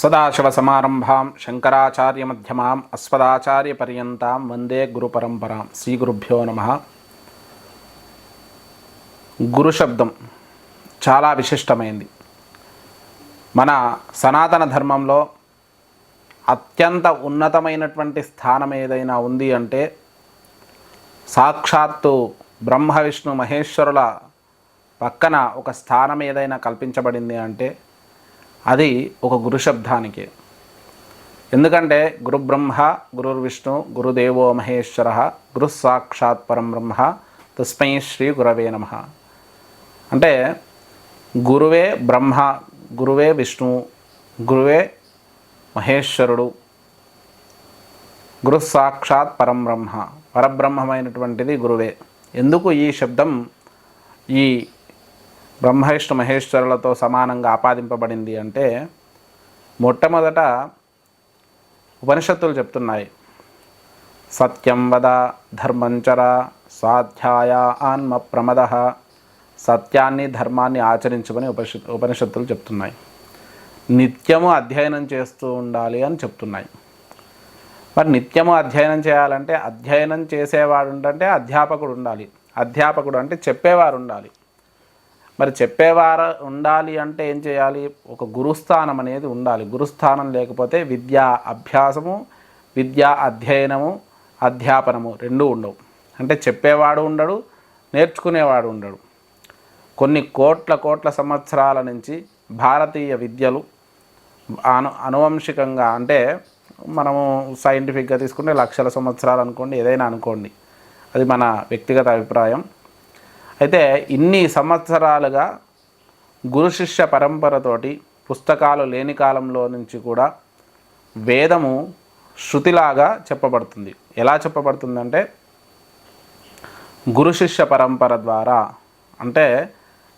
సదాశివసమారంభాం శంకరాచార్యమధ్యమాం అస్మదాచార్యపర్యంతాం వందే గురుపరంపరాం శ్రీ గురుభ్యో నమ గురు శబ్దం చాలా విశిష్టమైంది. మన సనాతన ధర్మంలో అత్యంత ఉన్నతమైనటువంటి స్థానం ఏదైనా ఉంది అంటే సాక్షాత్తు బ్రహ్మ విష్ణు మహేశ్వరుల పక్కన ఒక స్థానం ఏదైనా కల్పించబడింది అంటే అది ఒక గురు శబ్దానికి. ఎందుకంటే గురు బ్రహ్మ విష్ణు గురుదేవో మహేశ్వర గురు సాక్షాత్ పరం బ్రహ్మ తస్మై శ్రీ గురవే నమ. అంటే గురువే బ్రహ్మ గురువే విష్ణువు గురువే మహేశ్వరుడు గురు సాక్షాత్ పరం బ్రహ్మ పరబ్రహ్మమైనటువంటిది గురువే. ఎందుకు ఈ శబ్దం ఈ బ్రహ్మవిష్ణు మహేశ్వరులతో సమానంగా ఆపాదింపబడింది అంటే మొట్టమొదట ఉపనిషత్తులు చెప్తున్నాయి. సత్యం వద ధర్మంచర స్వాధ్యాయ ఆన్మ ప్రమద సత్యాన్ని ధర్మాన్ని ఆచరించమని ఉపనిషత్ ఉపనిషత్తులు చెప్తున్నాయి. నిత్యము అధ్యయనం చేస్తూ ఉండాలి అని చెప్తున్నాయి. మరి నిత్యము అధ్యయనం చేయాలంటే అధ్యయనం చేసేవాడు అంటే అధ్యాపకుడు ఉండాలి. అధ్యాపకుడు అంటే చెప్పేవారు ఉండాలి. మరి చెప్పేవారు ఉండాలి అంటే ఏం చేయాలి? ఒక గురుస్థానం అనేది ఉండాలి. గురుస్థానం లేకపోతే విద్యా అభ్యాసము విద్యా అధ్యయనము అధ్యాపనము రెండూ ఉండవు. అంటే చెప్పేవాడు ఉండడు నేర్చుకునేవాడు ఉండడు. కొన్ని కోట్ల కోట్ల సంవత్సరాల నుంచి భారతీయ విద్యలు అను అనువంశికంగా అంటే మనము సైంటిఫిక్గా తీసుకుంటే లక్షల సంవత్సరాలు అనుకోండి ఏదైనా అనుకోండి. అది మన వ్యక్తిగత అభిప్రాయం. అయితే ఇన్ని సంవత్సరాలుగా గురు శిష్య పరంపరతోటి పుస్తకాలు లేని కాలంలో నుంచి కూడా వేదము శృతిలాగా చెప్పబడుతుంది. ఎలా చెప్పబడుతుందంటే గురు శిష్య పరంపర ద్వారా. అంటే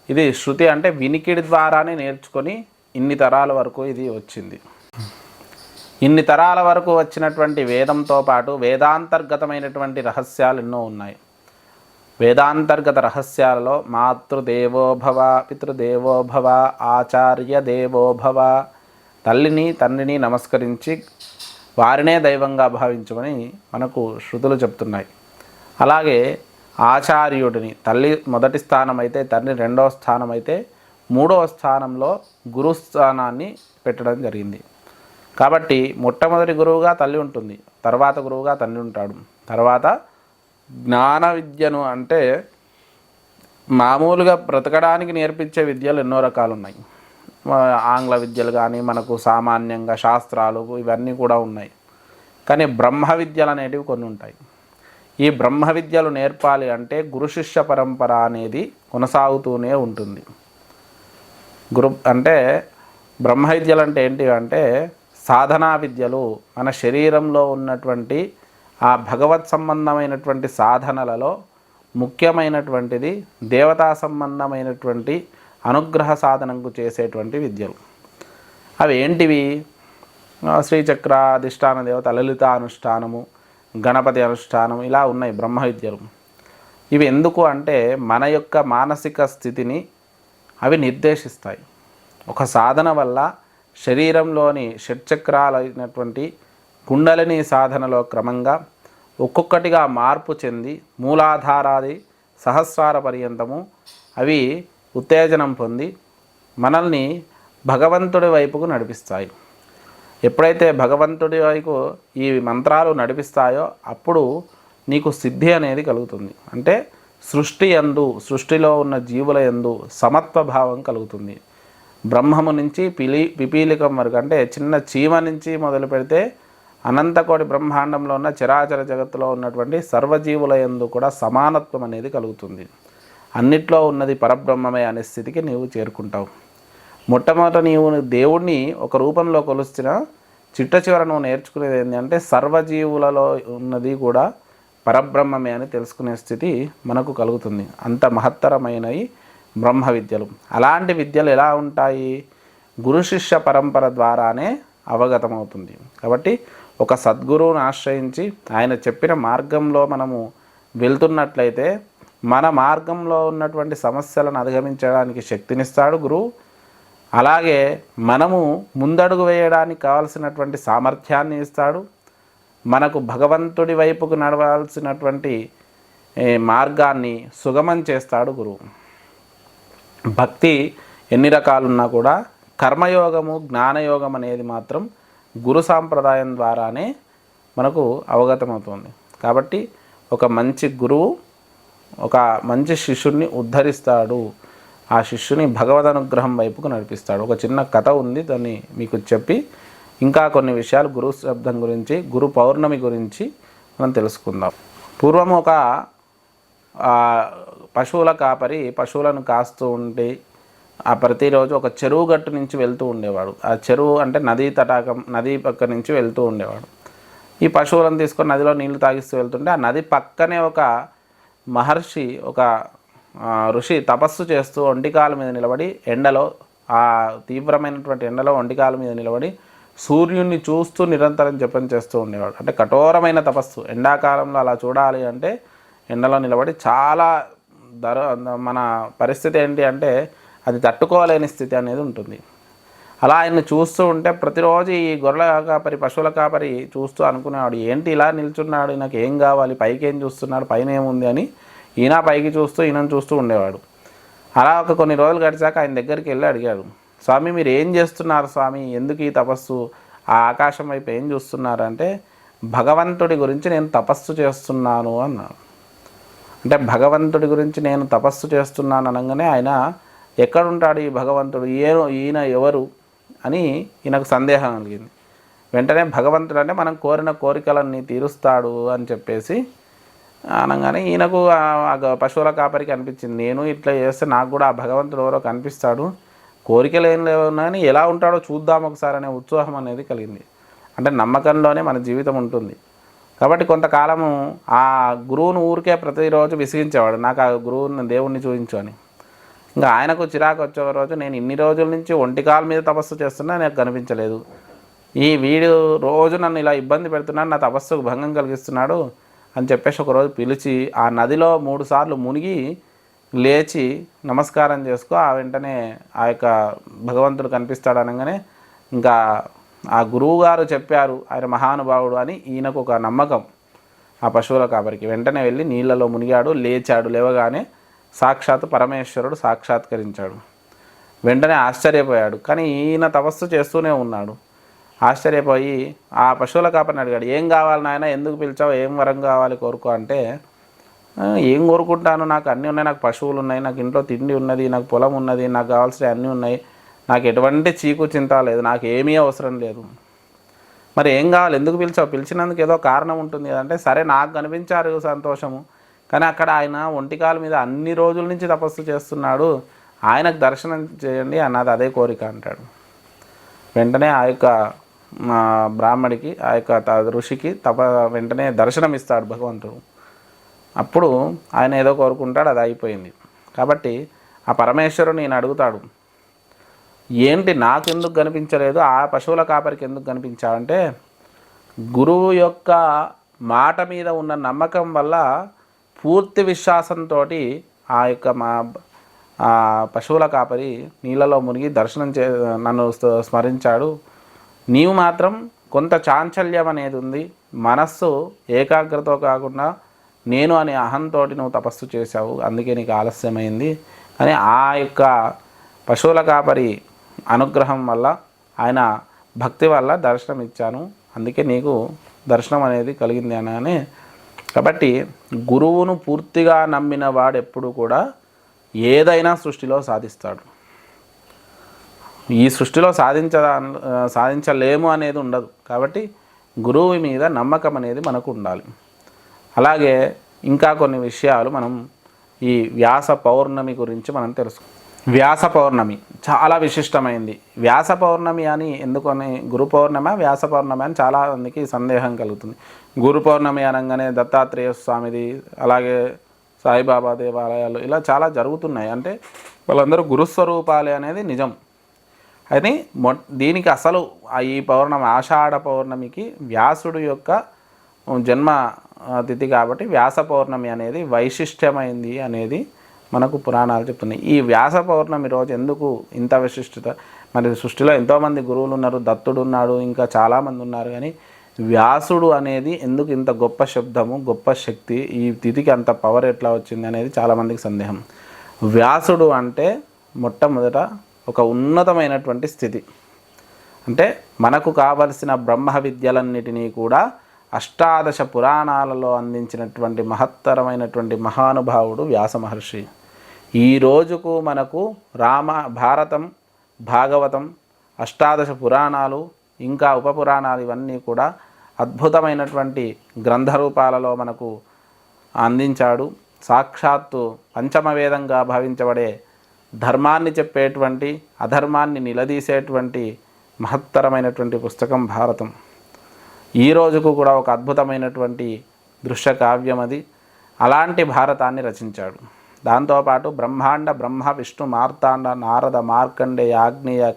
ఇది శృతి అంటే వినికిడి ద్వారానే నేర్చుకొని ఇన్ని తరాల వరకు ఇది వచ్చింది. ఇన్ని తరాల వరకు వచ్చినటువంటి వేదంతో పాటు వేదాంతర్గతమైనటువంటి రహస్యాలు ఎన్నో ఉన్నాయి. వేదాంతర్గత రహస్యాలలో మాతృదేవోభవ పితృదేవోభవ ఆచార్య దేవోభవ తల్లిని తండ్రిని నమస్కరించి వారినే దైవంగా భావించమని మనకు శృతులు చెప్తున్నాయి. అలాగే ఆచార్యుడిని తల్లి మొదటి స్థానం అయితే తండ్రి రెండవ స్థానం అయితే మూడవ స్థానంలో గురుస్థానాన్ని పెట్టడం జరిగింది. కాబట్టి మొట్టమొదటి గురువుగా తల్లి ఉంటుంది తర్వాత గురువుగా తండ్రి ఉంటాడు. తర్వాత జ్ఞాన విద్యను అంటే మామూలుగా బ్రతకడానికి నేర్పించే విద్యలు ఎన్నో రకాలు ఉన్నాయి ఆంగ్ల విద్యలు కానీ మనకు సామాన్యంగా శాస్త్రాలు ఇవన్నీ కూడా ఉన్నాయి. కానీ బ్రహ్మ విద్యలు అనేటివి కొన్ని ఉంటాయి. ఈ బ్రహ్మ విద్యలు నేర్పాలి అంటే గురు శిష్య పరంపర అనేది కొనసాగుతూనే ఉంటుంది. గురు అంటే బ్రహ్మ విద్యలు అంటే ఏంటి అంటే సాధనా విద్యలు మన శరీరంలో ఉన్నటువంటి ఆ భగవత్ సంబంధమైనటువంటి సాధనలలో ముఖ్యమైనటువంటిది దేవతా సంబంధమైనటువంటి అనుగ్రహ సాధనకు చేసేటువంటి విద్యలు. అవి ఏంటివి? శ్రీచక్ర అధిష్టాన దేవత లలిత అనుష్ఠానము గణపతి అనుష్ఠానం ఇలా ఉన్నాయి బ్రహ్మ విద్యలు. ఇవి ఎందుకు అంటే మన యొక్క మానసిక స్థితిని అవి నిర్దేశిస్తాయి. ఒక సాధన వల్ల శరీరంలోని షట్చక్రాలైనటువంటి కుండలిని సాధనలో క్రమంగా ఒక్కొక్కటిగా మార్పు చెంది మూలాధారాది సహస్రార పర్యంతము అవి ఉత్తేజనం పొంది మనల్ని భగవంతుడి వైపుకు నడిపిస్తాయి. ఎప్పుడైతే భగవంతుడి వైపు ఈ మంత్రాలు నడిపిస్తాయో అప్పుడు నీకు సిద్ధి అనేది కలుగుతుంది. అంటే సృష్టి ఎందు సృష్టిలో ఉన్న జీవుల ఎందు సమత్వ భావం కలుగుతుంది. బ్రహ్మము నుంచి పిలి పిపీలికం వరకు అంటే చిన్న చీమ నుంచి మొదలు పెడితే అనంతకోటి బ్రహ్మాండంలో ఉన్న చరాచర జగత్తులో ఉన్నటువంటి సర్వజీవుల ఎందు కూడా సమానత్వం అనేది కలుగుతుంది. అన్నిట్లో ఉన్నది పరబ్రహ్మమే అనే స్థితికి నీవు చేరుకుంటావు. మొట్టమొదట నీవు దేవుణ్ణి ఒక రూపంలో కొలుస్తున్న చిట్ట చివర నువ్వు నేర్చుకునేది ఏంటంటే సర్వజీవులలో ఉన్నది కూడా పరబ్రహ్మమే అని తెలుసుకునే స్థితి మనకు కలుగుతుంది. అంత మహత్తరమైనవి బ్రహ్మ విద్యలు. అలాంటి విద్యలు ఎలా ఉంటాయి? గురు శిష్య పరంపర ద్వారానే అవగతమవుతుంది. కాబట్టి ఒక సద్గురువును ఆశ్రయించి ఆయన చెప్పిన మార్గంలో మనము వెళ్తున్నట్లయితే మన మార్గంలో ఉన్నటువంటి సమస్యలను అధిగమించడానికి శక్తినిస్తాడు గురువు. అలాగే మనము ముందడుగు వేయడానికి కావలసినటువంటి సామర్థ్యాన్ని ఇస్తాడు. మనకు భగవంతుడి వైపుకు నడవాల్సినటువంటి మార్గాన్ని సుగమం చేస్తాడు గురువు. భక్తి ఎన్ని రకాలున్నా కూడా కర్మయోగము జ్ఞానయోగం అనేది మాత్రం గురు సాంప్రదాయం ద్వారానే మనకు అవగతమవుతుంది. కాబట్టి ఒక మంచి గురువు ఒక మంచి శిష్యుడిని ఉద్ధరిస్తాడు. ఆ శిష్యుని భగవద్ అనుగ్రహం వైపుకు నడిపిస్తాడు. ఒక చిన్న కథ ఉంది దాన్ని మీకు చెప్పి ఇంకా కొన్ని విషయాలు గురు శబ్దం గురించి గురు పౌర్ణమి గురించి మనం తెలుసుకుందాం. పూర్వం ఒక పశువుల కాపరి పశువులను కాస్తూ ఉంటే ఆ ప్రతిరోజు ఒక చెరువు గట్టు నుంచి వెళ్తూ ఉండేవాడు. ఆ చెరువు అంటే నదీ తటాకం నదీ పక్క నుంచి వెళ్తూ ఉండేవాడు. ఈ పశువులను తీసుకొని నదిలో నీళ్ళు తాగిస్తూ వెళ్తుంటే ఆ నది పక్కనే ఒక మహర్షి ఒక ఋషి తపస్సు చేస్తూ ఒంటికాల మీద నిలబడి ఎండలో ఆ తీవ్రమైనటువంటి ఎండలో ఒంటికాల మీద నిలబడి సూర్యుడిని చూస్తూ నిరంతరం జపం చేస్తూ ఉండేవాడు. అంటే కఠోరమైన తపస్సు. ఎండాకాలంలో అలా చూడాలి అంటే ఎండలో నిలబడి చాలా ధర మన పరిస్థితి ఏంటి అంటే అది తట్టుకోలేని స్థితి అనేది ఉంటుంది. అలా ఆయన్ని చూస్తూ ఉంటే ప్రతిరోజు ఈ గొర్రెల కాపరి పశువుల కాపరి చూస్తూ అనుకునేవాడు ఏంటి ఇలా నిల్చున్నాడు? నాకు ఏం కావాలి? పైకి ఏం చూస్తున్నాడు? పైన ఏముంది? అని ఈయన పైకి చూస్తూ ఈయనను చూస్తూ ఉండేవాడు. అలా ఒక కొన్ని రోజులు గడిచాక ఆయన దగ్గరికి వెళ్ళి అడిగాడు స్వామి మీరు ఏం చేస్తున్నారు స్వామి? ఎందుకు ఈ తపస్సు? ఆ ఆకాశం వైపు ఏం చూస్తున్నారు? అంటే భగవంతుడి గురించి నేను తపస్సు చేస్తున్నాను అన్నాడు. అంటే భగవంతుడి గురించి నేను తపస్సు చేస్తున్నాను అనగానే ఆయన ఎక్కడుంటాడు ఈ భగవంతుడు? ఏ ఈయన ఎవరు? అని ఈయనకు సందేహం కలిగింది. వెంటనే భగవంతుడు అంటే మనం కోరిన కోరికలన్నీ తీరుస్తాడు అని చెప్పేసి అనగానే ఈయనకు ఆ- పశువుల కాపరికి అనిపించింది. నేను ఇట్లా చేస్తే నాకు కూడా ఆ భగవంతుడు ఎవరో కనిపిస్తాడు. కోరికలు ఏం లేవు ఎలా ఉంటాడో చూద్దాం ఒకసారి అనే ఉత్సాహం అనేది కలిగింది. అంటే నమ్మకంలోనే మన జీవితం ఉంటుంది. కాబట్టి కొంతకాలము ఆ గురువును ఊరికే ప్రతిరోజు విసిగించేవాడు. నాకు ఆ గురువుని దేవుణ్ణి చూపించు అని. ఇంకా ఆయనకు చిరాకు వచ్చే రోజు నేను ఇన్ని రోజుల నుంచి ఒంటికాల మీద తపస్సు చేస్తున్నా నాకు కనిపించలేదు. ఈ వీడు రోజు నన్ను ఇలా ఇబ్బంది పెడుతున్నాడు నా తపస్సుకు భంగం కలిగిస్తున్నాడు అని చెప్పేసి ఒకరోజు పిలిచి ఆ నదిలో మూడు సార్లు మునిగి లేచి నమస్కారం చేసుకో ఆ వెంటనే ఆ యొక్క భగవంతుడు కనిపిస్తాడు అనగానే ఇంకా ఆ గురువు గారు చెప్పారు ఆయన మహానుభావుడు అని ఈయనకు ఒక నమ్మకం ఆ పశువుల కాపరికి. వెంటనే వెళ్ళి నీళ్ళలో మునిగాడు లేచాడు లేవగానే సాక్షాత్ పరమేశ్వరుడు సాక్షాత్కరించాడు. వెంటనే ఆశ్చర్యపోయాడు. కానీ ఈయన తపస్సు చేస్తూనే ఉన్నాడు. ఆశ్చర్యపోయి ఆ పశువుల కాపని అడిగాడు ఏం కావాలి నాయన? ఎందుకు పిలిచావు? ఏం వరం కావాలి కోరుకో? అంటే ఏం కోరుకుంటాను? నాకు అన్నీ ఉన్నాయి. నాకు పశువులు ఉన్నాయి. నాకు ఇంట్లో తిండి ఉన్నది. నాకు పొలం ఉన్నది. నాకు కావాల్సిన అన్నీ ఉన్నాయి. నాకు ఎటువంటి చీకు చింత లేదు. నాకు ఏమీ అవసరం లేదు. మరి ఏం కావాలి? ఎందుకు పిలిచావు? పిలిచినందుకు ఏదో కారణం ఉంటుంది అంటే సరే నాకు కనిపించారు సంతోషము. కానీ అక్కడ ఆయన ఒంటికాల మీద అన్ని రోజుల నుంచి తపస్సు చేస్తున్నాడు. ఆయనకు దర్శనం చేయండి అన్నది అదే కోరిక అంటాడు. వెంటనే ఆ యొక్క బ్రాహ్మడికి ఆ యొక్క ఋషికి తప వెంటనే దర్శనం ఇస్తాడు భగవంతుడు. అప్పుడు ఆయన ఏదో కోరుకుంటాడు అది అయిపోయింది. కాబట్టి ఆ పరమేశ్వరుడు నేను అడుగుతాడు ఏంటి నాకు ఎందుకు కనిపించలేదు? ఆ పశువుల కాపరికి ఎందుకు కనిపించావంటే గురువు యొక్క మాట మీద ఉన్న నమ్మకం వల్ల పూర్తి విశ్వాసంతో ఆ యొక్క మా పశువుల కాపరి నీళ్ళలో మునిగి దర్శనం చే నన్ను స్మరించాడు. నీవు మాత్రం కొంత చాంచల్యం అనేది ఉంది. మనస్సు ఏకాగ్రత కాకుండా నేను అనే అహంతోటి నువ్వు తపస్సు చేశావు. అందుకే నీకు ఆలస్యమైంది అని ఆ యొక్క పశువుల కాపరి అనుగ్రహం వల్ల ఆయన భక్తి వల్ల దర్శనం ఇచ్చాను అందుకే నీకు దర్శనం అనేది కలిగింది అనగానే కాబట్టి గురువును పూర్తిగా నమ్మిన వాడు ఎప్పుడు కూడా ఏదైనా సృష్టిలో సాధిస్తాడు. ఈ సృష్టిలో సాధించ సాధించలేము అనేది ఉండదు. కాబట్టి గురువు మీద నమ్మకం అనేది మనకు ఉండాలి. అలాగే ఇంకా కొన్ని విషయాలు మనం ఈ వ్యాస పౌర్ణమి గురించి మనం తెలుసు వ్యాస పౌర్ణమి. చాలా విశిష్టమైంది. వ్యాస పౌర్ణమి అని ఎందుకని గురు పౌర్ణమ వ్యాస పౌర్ణమి అని చాలామందికి సందేహం కలుగుతుంది. గురు పౌర్ణమి అనగానే దత్తాత్రేయ స్వామిది అలాగే సాయిబాబా దేవాలయాలు ఇలా చాలా జరుగుతున్నాయి. అంటే వాళ్ళందరూ గురుస్వరూపాలే అనేది నిజం. అది మొ దీనికి అసలు ఆ ఈ పౌర్ణమి ఆషాఢ పౌర్ణమికి వ్యాసుడు యొక్క జన్మ తిథి కాబట్టి వ్యాస పౌర్ణమి అనేది వైశిష్ట్యమైంది అనేది మనకు పురాణాలు చెప్తున్నాయి. ఈ వ్యాస పౌర్ణమి రోజు ఎందుకు ఇంత విశిష్టత? మరి సృష్టిలో ఎంతోమంది గురువులు ఉన్నారు దత్తుడు ఉన్నాడు ఇంకా చాలామంది ఉన్నారు. కానీ వ్యాసుడు అనేది ఎందుకు ఇంత గొప్ప శబ్దము గొప్ప శక్తి ఈ తిథికి అంత పవర్ ఎట్లా వచ్చింది అనేది చాలామందికి సందేహం. వ్యాసుడు అంటే మొట్టమొదట ఒక ఉన్నతమైనటువంటి స్థితి. అంటే మనకు కావలసిన బ్రహ్మ విద్యలన్నిటినీ కూడా అష్టాదశ పురాణాలలో అందించినటువంటి మహత్తరమైనటువంటి మహానుభావుడు వ్యాస మహర్షి. ఈ రోజుకు మనకు రామ భారతం భాగవతం అష్టాదశ పురాణాలు ఇంకా ఉపపురాణాలు ఇవన్నీ కూడా అద్భుతమైనటువంటి గ్రంథ రూపాలలో మనకు అందించాడు. సాక్షాత్తు పంచమ వేదంగా భావించబడే ధర్మాన్ని చెప్పేటువంటి అధర్మాన్ని నిలదీసేటువంటి మహత్తరమైనటువంటి పుస్తకం భారతం. ఈ రోజుకు కూడా ఒక అద్భుతమైనటువంటి దృశ్య కావ్యం అది అలాంటి భారతాన్ని రచించాడు. దాంతోపాటు బ్రహ్మాండ బ్రహ్మ విష్ణు మార్తాండ నారద మార్కండేయ ఆగ్నేయ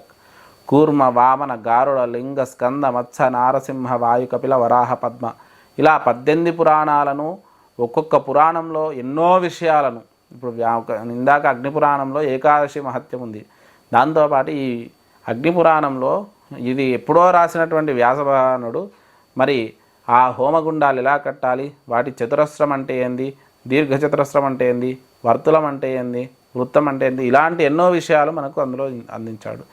కూర్మ వామన గారుడ లింగ స్కంద మత్స్య నారసింహ వాయు కపిల వరాహ పద్మ. ఇలా పద్దెనిమిది పురాణాలను ఒక్కొక్క పురాణంలో ఎన్నో విషయాలను. ఇప్పుడు వ్యా- ఇందాక అగ్ని పురాణంలో ఏకాదశి మహత్యం ఉంది. దాంతోపాటు ఈ అగ్ని పురాణంలో ఇది ఎప్పుడో రాసినటువంటి వ్యాసభానుడు మరి ఆ హోమగుండాలు ఎలా కట్టాలి? వాటి చతురస్రం అంటే ఏంది? దీర్ఘ చతురస్రం అంటే ఏంది? వర్తులం అంటే ఏంది? వృత్తం అంటే ఏంది? ఇలాంటి ఎన్నో విషయాలు మనకు అందులో అందించాడు.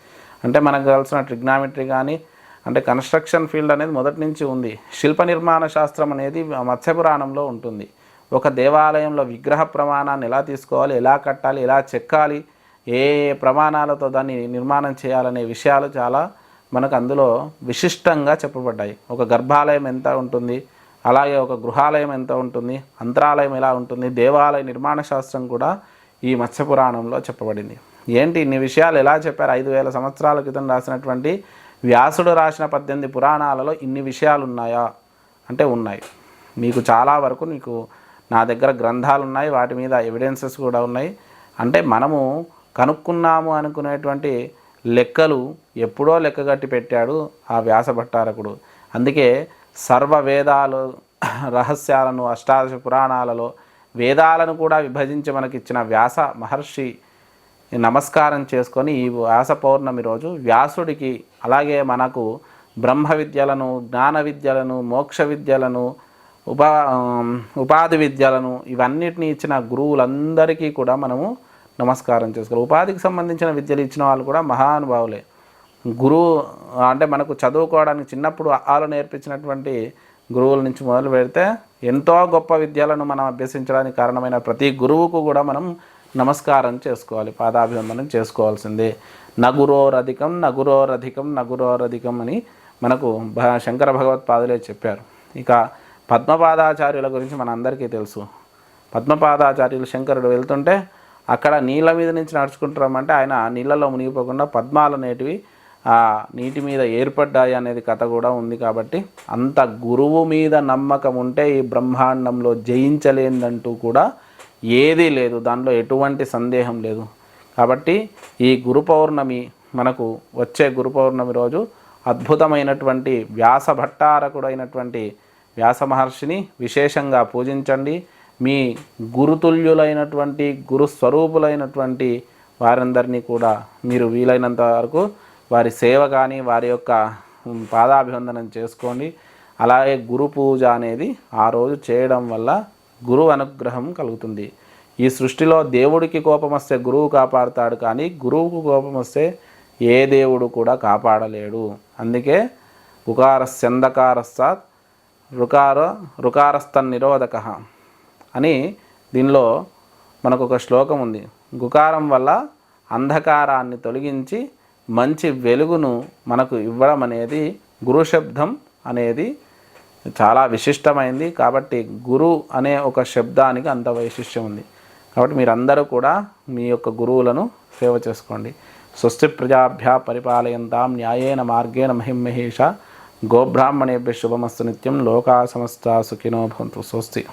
అంటే మనకు కావాల్సిన ట్రిగ్నామెట్రీ కానీ అంటే కన్స్ట్రక్షన్ ఫీల్డ్ అనేది మొదటి నుంచి ఉంది. శిల్ప నిర్మాణ శాస్త్రం అనేది మత్స్యపురాణంలో ఉంటుంది. ఒక దేవాలయంలో విగ్రహ ప్రమాణాన్ని ఎలా తీసుకోవాలి ఎలా కట్టాలి ఎలా చెక్కాలి ఏ ఏ ప్రమాణాలతో దాన్ని నిర్మాణం చేయాలనే విషయాలు చాలా మనకు అందులో విశిష్టంగా చెప్పబడ్డాయి. ఒక గర్భాలయం ఎంత ఉంటుంది? అలాగే ఒక గృహాలయం ఎంత ఉంటుంది? అంతరాలయం ఎలా ఉంటుంది? దేవాలయ నిర్మాణ శాస్త్రం కూడా ఈ మత్స్యపురాణంలో చెప్పబడింది. ఏంటి ఇన్ని విషయాలు? ఎలా చెప్పారు? ఐదు వేల సంవత్సరాల క్రితం రాసినటువంటి వ్యాసుడు రాసిన పద్దెనిమిది పురాణాలలో ఇన్ని విషయాలు ఉన్నాయా? అంటే ఉన్నాయి. మీకు చాలా వరకు మీకు నా దగ్గర గ్రంథాలు ఉన్నాయి. వాటి మీద ఎవిడెన్సెస్ కూడా ఉన్నాయి. అంటే మనము కనుక్కున్నాము అనుకునేటువంటి లెక్కలు ఎప్పుడో లెక్కగట్టి పెట్టాడు ఆ వ్యాస భట్టారకుడు. అందుకే సర్వ వేదాలు రహస్యాలను అష్టాదశ పురాణాలలో వేదాలను కూడా విభజించి మనకిచ్చిన వ్యాస మహర్షి నమస్కారం చేసుకొని ఈ వ్యాస పౌర్ణమి రోజు వ్యాసుడికి అలాగే మనకు బ్రహ్మ విద్యలను జ్ఞాన విద్యలను మోక్ష విద్యలను ఉపా ఉపాధి విద్యలను ఇవన్నిటిని ఇచ్చిన గురువులందరికీ కూడా మనము నమస్కారం చేసుకోవాలి. ఉపాధికి సంబంధించిన విద్యలు ఇచ్చిన వాళ్ళు కూడా మహానుభావులే. గురువు అంటే మనకు చదువుకోవడానికి చిన్నప్పుడు ఆలు నేర్పించినటువంటి గురువుల నుంచి మొదలు పెడితే ఎంతో గొప్ప విద్యలను మనం అభ్యసించడానికి కారణమైన ప్రతి గురువుకు కూడా మనం నమస్కారం చేసుకోవాలి పాదాభివందనం చేసుకోవాల్సిందే. నగురోరధికం నగురోరధికం నగురోరధికం అని మనకు భ- శంకర భగవత్పాదులే చెప్పారు. ఇక పద్మపాదాచార్యుల గురించి మన అందరికీ తెలుసు. పద్మపాదాచార్యులు శంకరుడు వెళ్తుంటే అక్కడ నీళ్ళ మీద నుంచి నడుచుకుంటామంటే ఆయన నీళ్ళలో మునిగిపోకుండా పద్మాలు అనేటివి ఆ నీటి మీద ఏర్పడ్డాయి అనేది కథ కూడా ఉంది కాబట్టి అంత గురువు మీద నమ్మకం ఉంటే ఈ బ్రహ్మాండంలో జయించలేదంటూ కూడా ఏదీ లేదు. దానిలో ఎటువంటి సందేహం లేదు. కాబట్టి ఈ గురు పౌర్ణమి మనకు వచ్చే గురు పౌర్ణమి రోజు అద్భుతమైనటువంటి వ్యాస భట్టారకుడైనటువంటి వ్యాస మహర్షిని విశేషంగా పూజించండి. మీ గురుతుల్యులైనటువంటి గురు స్వరూపులైనటువంటి వారందరినీ కూడా మీరు వీలైనంత వరకు వారి సేవ కానీ వారి యొక్క పాదాభివందనం చేసుకోండి. అలాగే గురు పూజ అనేది ఆ రోజు చేయడం వల్ల గురువు అనుగ్రహం కలుగుతుంది. ఈ సృష్టిలో దేవుడికి కోపం వస్తే గురువు కాపాడుతాడు కానీ గురువుకు కోపం వస్తే ఏ దేవుడు కూడా కాపాడలేడు. అందుకే ఉకారస్యంధకారస్సాత్ రుకార రుకారస్థ నిరోధక అని దీనిలో మనకు ఒక శ్లోకం ఉంది. గుకారం వల్ల అంధకారాన్ని తొలగించి మంచి వెలుగును మనకు ఇవ్వడం అనేది గురు శబ్దం అనేది చాలా విశిష్టమైంది. కాబట్టి గురు అనే ఒక శబ్దానికి అంత వైశిష్ట్యం ఉంది. కాబట్టి మీరందరూ కూడా మీ యొక్క గురువులను సేవ చేసుకోండి. స్వస్తి ప్రజాభ్య పరిపాలయంతాం న్యాయేన మార్గేణ మహిమహేష గోబ్రాహ్మణేభ్య శుభమస్తు నిత్యం లోకా సమస్త సుఖినో భవంతు. స్వస్తి.